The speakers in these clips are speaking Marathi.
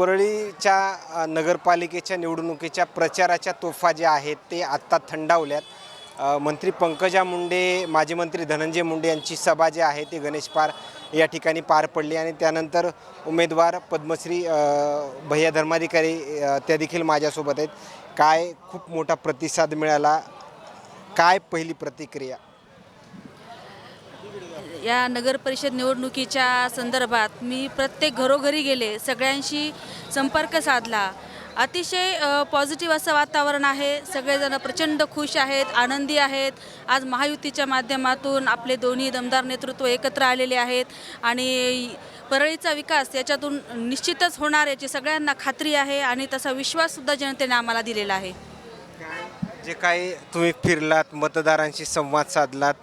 परळीच्या नगरपालिकेच्या निवडणुकीच्या प्रचाराच्या तोफा ज्या आहेत ते आत्ता थंडावल्यात. मंत्री पंकजा मुंडे माजी मंत्री धनंजय मुंडे यांची सभा जी आहे ती गणेश पार या ठिकाणी पार पडली आणि त्यानंतर उमेदवार पद्मश्री भैया धर्माधिकारी त्या देखील माझ्यासोबत आहेत. काय खूप मोठा प्रतिसाद मिळाला काय पहिली प्रतिक्रिया? या नगरपरिषद निवडणुकीच्या संदर्भात मी प्रत्येक घरोघरी गेले सगळ्यांशी संपर्क साधला. अतिशय पॉझिटिव्ह असं वातावरण आहे. सगळेजण प्रचंड खुश आहेत आनंदी आहेत. आज महायुतीच्या माध्यमातून आपले दोन्ही दमदार नेतृत्व एकत्र आलेले आहेत आणि परळीचा विकास याच्यातून निश्चितच होणार याची सगळ्यांना खात्री आहे आणि तसा विश्वाससुद्धा जनतेने आम्हाला दिलेला आहे. जे काही तुम्ही फिरलात मतदारांशी संवाद साधलात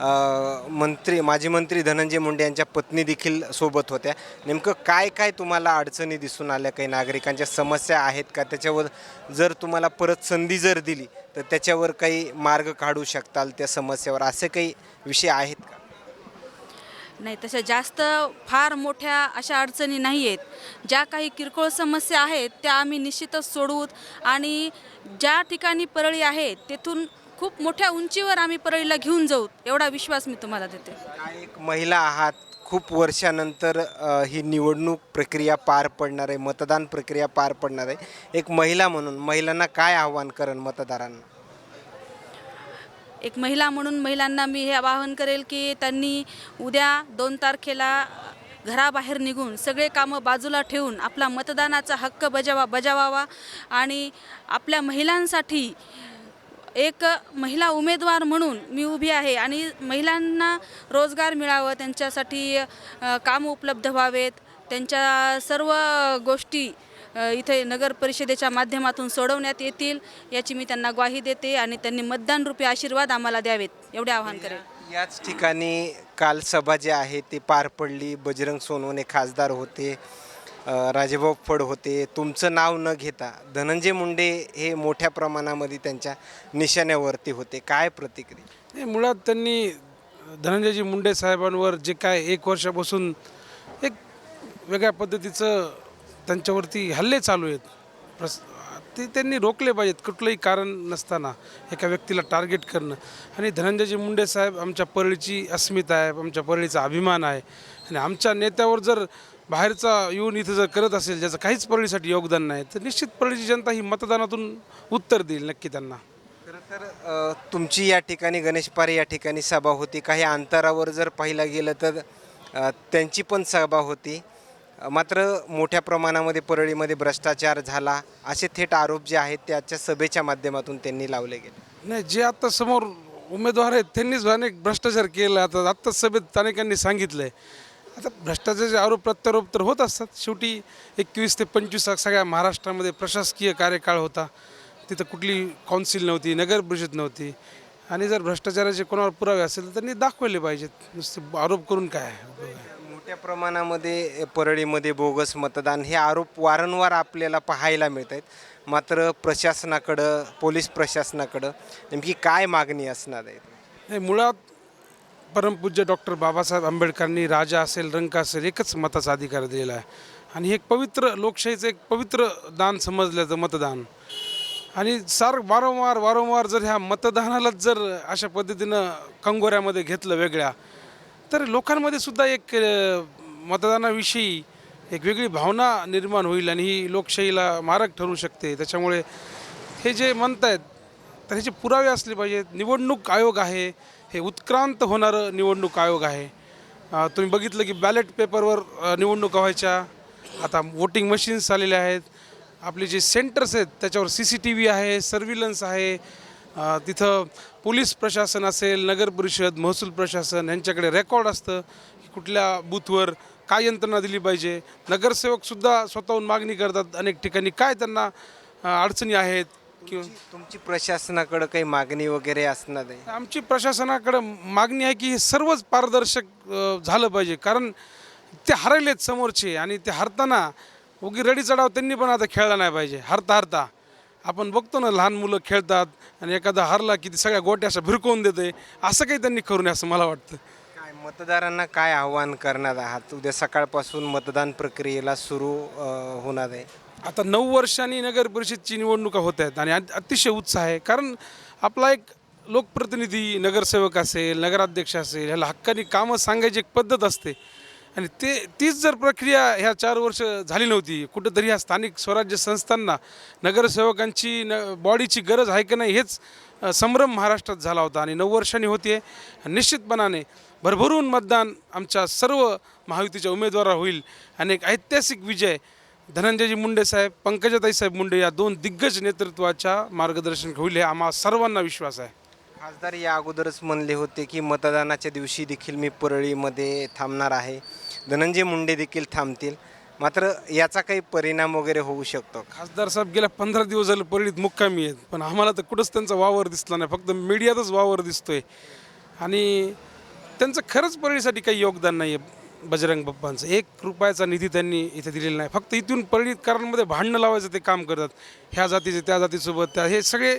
मंत्री माजी मंत्री धनंजय मुंडे यांच्या पत्नी देखील सोबत होत्या. नेमकं काय काय तुम्हाला अडचणी दिसून आल्या? काही नागरिकांच्या समस्या आहेत का? त्याच्यावर जर तुम्हाला परत संधी जर दिली तर त्याच्यावर काही मार्ग काढू शकताल त्या समस्यावर? असे काही विषय आहेत का? नाही तशा जास्त फार मोठ्या अशा अडचणी नाही आहेत ज्या काही किरकोळ समस्या आहेत त्या आम्ही निश्चितच सोडवूत आणि ज्या ठिकाणी परळी आहे तेथून खूप मोठ्या उंचीवर आम्ही परळीला घेऊन जाऊ एवढा विश्वास मी तुम्हाला देते. एक महिला आहात खूप वर्षानंतर अ, ही निवडणूक प्रक्रिया पार पडणार आहे मतदान प्रक्रिया पार पडणार आहे. एक महिला म्हणून महिलांना काय आव्हान करण मतदारांना? एक महिला म्हणून महिलांना मी हे आवाहन करेल की त्यांनी उद्या दोन तारखेला घराबाहेर निघून सगळे कामं बाजूला ठेवून आपला मतदानाचा हक्क बजावा बजावावा आणि आपल्या महिलांसाठी एक महिला उमेदवार म्हणून मी उभी आहे आणि महिलांना रोजगार मिळावं त्यांच्यासाठी काम कामं उपलब्ध व्हावेत. त्यांच्या सर्व गोष्टी इथे नगर परिषदेच्या माध्यमातून सोडवण्यात येतील याची मी त्यांना ग्वाही देते आणि त्यांनी मतदान रूपी आशीर्वाद आम्हाला द्यावेत. एवढे आवाहन करेल. याच ठिकाणी काल सभा जी आहे ती पार पडली. बजरंग सोनवणे खासदार होते. राजेभाऊ फड होते. तुमचं नाव न घेता धनंजय मुंडे हे मोठ्या प्रमाणामध्ये त्यांच्या निशाण्यावरती होते. काय प्रतिक्रिया? नाही मुळात त्यांनी धनंजयजी मुंडे साहेबांवर जे काय एक वर्षापासून एक वेगळ्या पद्धतीचं त्यांच्यावरती हल्ले चालू आहेत. प्रस ते त्यांनी रोखले पाहिजेत कुठलंही कारण नसताना एका व्यक्तीला टार्गेट करणं. आणि धनंजयजी मुंडे साहेब आमच्या परळीची अस्मिता आहे आमच्या परळीचा अभिमान आहे. आणि आमच्या नेत्यावर जर बाहेरचा येऊन इथं जर करत असेल ज्याचं काहीच परळीसाठी योगदान नाही तर निश्चित परळीची जनता ही मतदानातून उत्तर देईल नक्की त्यांना. खरं तर अ, तुमची या ठिकाणी गणेश पारे या ठिकाणी सभा होती. काही अंतरावर जर पाहिलं गेलं तर अ, त्यांची पण सभा होती. अ, मात्र मोठ्या प्रमाणामध्ये परळीमध्ये भ्रष्टाचार झाला. असे थेट आरोप जे आहेत त्याच्या सभेच्या माध्यमातून त्यांनी लावले गेले. नाही जे आता समोर उमेदवार आहेत त्यांनीच अनेक भ्रष्टाचार केला. आता आत्ताच सभेत अनेकांनी सांगितलं आहे आता भ्रष्टाचाराचे आरोप प्रत्यारोप तर होत असतात. शेवटी एकवीस ते पंचवीस सगळ्या महाराष्ट्रामध्ये प्रशासकीय कार्यकाळ होता. तिथं कुठली कौन्सिल नव्हती नगर परिषद नव्हती. आणि जर भ्रष्टाचाराचे कोणावर पुरावे असेल तर त्यांनी दाखवले पाहिजेत. नुसते आरोप करून काय? मोठ्या प्रमाणामध्ये परळीमध्ये बोगस मतदान हे आरोप वारंवार आपल्याला पाहायला मिळत आहेत मात्र प्रशासनाकडं पोलीस प्रशासनाकडं नेमकी काय मागणी असणार आहे? मुळात परमपूज्य डॉक्टर बाबासाहेब आंबेडकरांनी राजा असेल रंक असेल एकच मताचा अधिकार दिलेला आहे. आणि हे एक पवित्र लोकशाहीचं एक पवित्र दान समजल्याचं मतदान. आणि सार वारंवार वारंवार जर ह्या मतदानालाच जर अशा पद्धतीनं कंगोऱ्यामध्ये घेतलं वेगळ्या तर लोकांमध्ये सुद्धा एक मतदानाविषयी एक वेगळी भावना निर्माण होईल आणि ही लोकशाहीला मारक ठरू शकते. त्याच्यामुळे हे जे म्हणत आहेत तर ह्याचे पुरावे असले पाहिजेत. निवडणूक आयोग आहे. हे उत्क्रांत होणारं निवडणूक आयोग आहे. तुम्ही बघितलं की बॅलेट पेपरवर निवडणुका व्हायच्या. आता वोटिंग मशीन्स आलेल्या आहेत. आपले जे सेंटर्स आहेत त्याच्यावर सी सी टी व्ही आहे सर्व्हिलन्स आहे. तिथं पोलीस प्रशासन असेल नगर परिषद महसूल प्रशासन यांच्याकडे रेकॉर्ड असतं की कुठल्या बूथवर काय यंत्रणा दिली पाहिजे. नगरसेवकसुद्धा स्वतःहून मागणी करतात अनेक ठिकाणी. काय त्यांना अडचणी आहेत? किंवा तुमची प्रशासनाकडं काही मागणी वगैरे असणार आहे? आमची प्रशासनाकडं मागणी आहे की हे सर्वच पारदर्शक अ, झालं पाहिजे. कारण ते हरलेत समोरचे आणि ते हरताना उगी रडी चढाव त्यांनी पण आता खेळला नाही पाहिजे. हरता हरता. आपण बघतो ना लहान मुलं खेळतात आणि एखादा हरला की ते सगळ्या गोट्या अशा भिरकवून देते असं काही त्यांनी करू नये असं मला वाटतं. मतदारांना काय आव्हान करणार आहात? उद्या सकाळपासून मतदान प्रक्रियेला सुरू होणार आहे. आता नऊ वर्षांनी नगर परिषदची निवडणुका होत आहेत आणि अतिशय उत्साह आहे. कारण आपला एक लोकप्रतिनिधी नगरसेवक असेल नगराध्यक्ष असेल ह्याला हक्कानी कामं सांगायची एक पद्धत असते. आणि ते तीच जर प्रक्रिया ह्या चार वर्ष झाली नव्हती कुठंतरी ह्या स्थानिक स्वराज्य संस्थांना नगरसेवकांची न बॉडीची गरज आहे की नाही हेच संभ्रम महाराष्ट्रात झाला होता आणि नऊ वर्षांनी होती आहे निश्चितपणाने भरभरून मतदान आमच्या सर्व महायुतीच्या उमेदवारावर होईल. आणि एक ऐतिहासिक विजय. धनंजयजी मुंडे साहेब पंकजाताई साहेब मुंडे या दोन दिग्गज नेतृत्वाच्या मार्गदर्शन होईल हे आम्हा सर्वांना विश्वास आहे. खासदार या अगोदरच म्हणले होते की मतदानाच्या दिवशी देखील मी परळीमध्ये थांबणार आहे. धनंजय मुंडे देखील थांबतील. मात्र याचा काही परिणाम वगैरे होऊ शकतो? खासदार साहेब गेल्या पंधरा दिवस झाले परळीत मुक्कामी आहेत. पण आम्हाला तर कुठंच त्यांचा वावर दिसला नाही. फक्त मीडियातच वावर दिसतोय. आणि त्यांचं खरंच परळीसाठी काही योगदान नाही आहे बजरंग बाप्पांचं. एक रुपयाचा निधी त्यांनी इथे दिलेला नाही. फक्त इथून परळीकरांमध्ये भांडणं लावायचं ते काम करतात. ह्या जातीचे त्या जातीसोबत त्या हे सगळे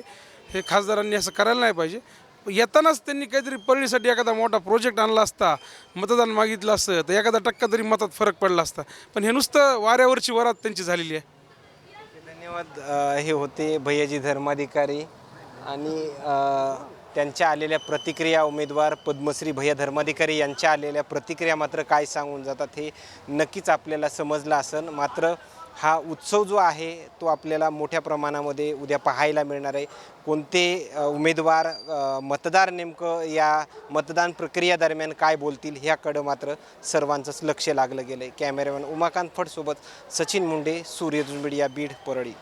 हे खासदारांनी असं करायला नाही पाहिजे. येतानाच त्यांनी काहीतरी परळीसाठी एखादा मोठा प्रोजेक्ट आणला असता मतदान मागितलं असतं तर एखादा टक्का तरी मतात फरक पडला असता. पण हे नुसतं वाऱ्यावरची वरात त्यांची झालेली आहे. धन्यवाद. हे होते भैयाजी धर्माधिकारी आणि त्यांच्या आलेल्या प्रतिक्रिया उमेदवार पद्मश्री भैया धर्माधिकारी यांच्या आलेल्या प्रतिक्रिया मात्र काय सांगून जातात हे नक्कीच आपल्याला समजलं असन. मात्र हा उत्सव जो आहे तो आपल्याला मोठ्या प्रमाणामध्ये उद्या पाहायला मिळणार आहे. कोणते उमेदवार मतदार नेमकं या मतदान प्रक्रिया दरम्यान काय बोलतील ह्याकडं मात्र सर्वांचंच लक्ष लागलं गेलं आहे कॅमेरामॅन उमाकांत फडसोबत सचिन मुंडे सूर्यदुर्ज मीडिया बीड परळी.